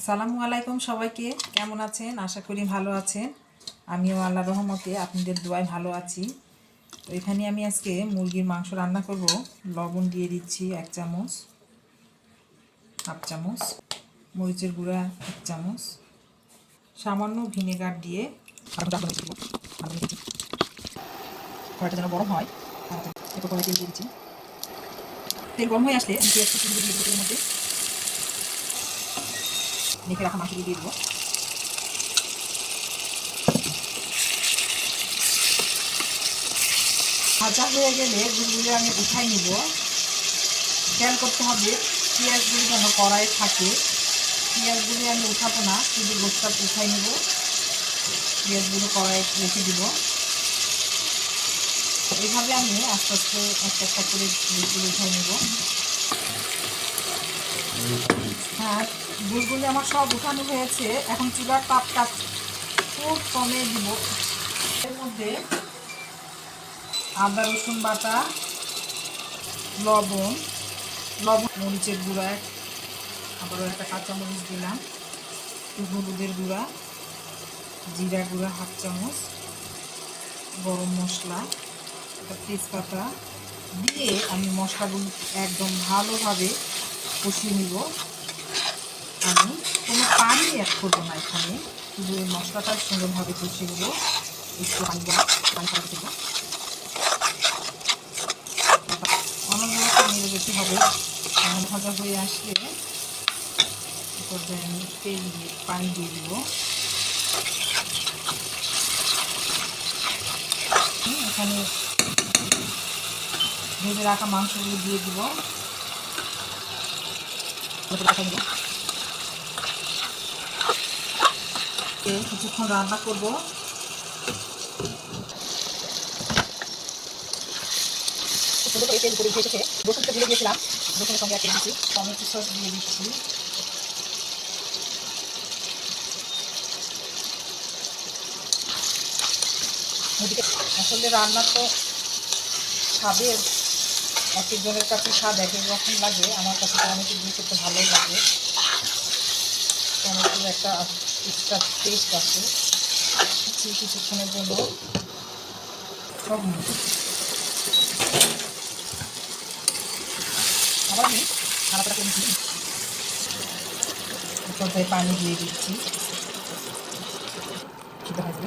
আসসালামু আলাইকুম সবাইকে। কেমন আছেন? আশা করি ভালো আছেন। আমিও আল্লাহ রহমতে আপনাদের দোয়ায় ভালো আছি। তো এখানে আমি আজকে মুরগির মাংস রান্না করব। লবণ দিয়ে দিচ্ছি এক চামচ, হাফ চামচ, মরিচের গুঁড়া এক চামচ, সামান্য ভিনেগার দিয়ে যেন গরম হয় একটু তেল দিয়ে দিচ্ছি। তেল গরম হয়ে আসলে আমি দিচ্ছি মধ্যে। মেখে রাখা মাংস দিয়ে দেবো। ভাজা হয়ে গেলে গুলগুলো আমি উঠাই নিব। খেয়াল করতে হবে, পেঁয়াজগুলি যেন কড়াই থাকে। পেঁয়াজগুলি আমি উঠাবো না, শুধু গোসটা উঠাই নিব। পেঁয়াজগুলো কড়াই রেখে দিব। এইভাবে আমি আস্তে আস্তে একটা একটা করে গুলগুলো উঠাই নেব। হ্যাঁ গুড়গুলি আমার সব উঠানো হয়েছে। এখন চুলার তাপটা খুব কমে দিব। এর মধ্যে আদা, রসুন বাটা, লবণ লবণ, মরিচের গুঁড়া, আবারও একটা কাঁচামরিচ দিলাম হলুদের গুঁড়া, জিরা গুঁড়া হাফ চামচ, গরম মশলা তেজপাতা দিয়ে আমি মশলাগুলো একদম ভালোভাবে কষিয়ে নিব। আমি কোনো পানি অ্যাড করব না এখানে। শুধু এই মশলাটা সুন্দরভাবে কষিয়ে নেব। একটু পানি দেবো পানি দেবো হবে। ভাজা হয়ে আসলে পর্যায়ে আমি তেল দিয়ে, পানি দিয়ে দিব। এখানে ভেজে রাখা মাংসগুলো দিয়ে দিব। কিছুক্ষণ রান্না করব। তেল করে উঠে এসেছে। রসুনটা দিয়ে দিয়েছিলাম। রসুনের সঙ্গে একটা দিচ্ছি। টমেটো সস দিয়ে দিচ্ছি। আসলে রান্না তো স্বাদের এক একজনের কাছে স্বাদ এক এক রকম লাগে, আমার কাছে টমেটো দিয়ে খেতে ভালোই লাগে। টমেটোর একটা এক্সট্রা টেস্ট আছে। কিছুক্ষণের জন্য সব আমি খারাপটা পানি দিয়ে দিচ্ছি। খেতে হবে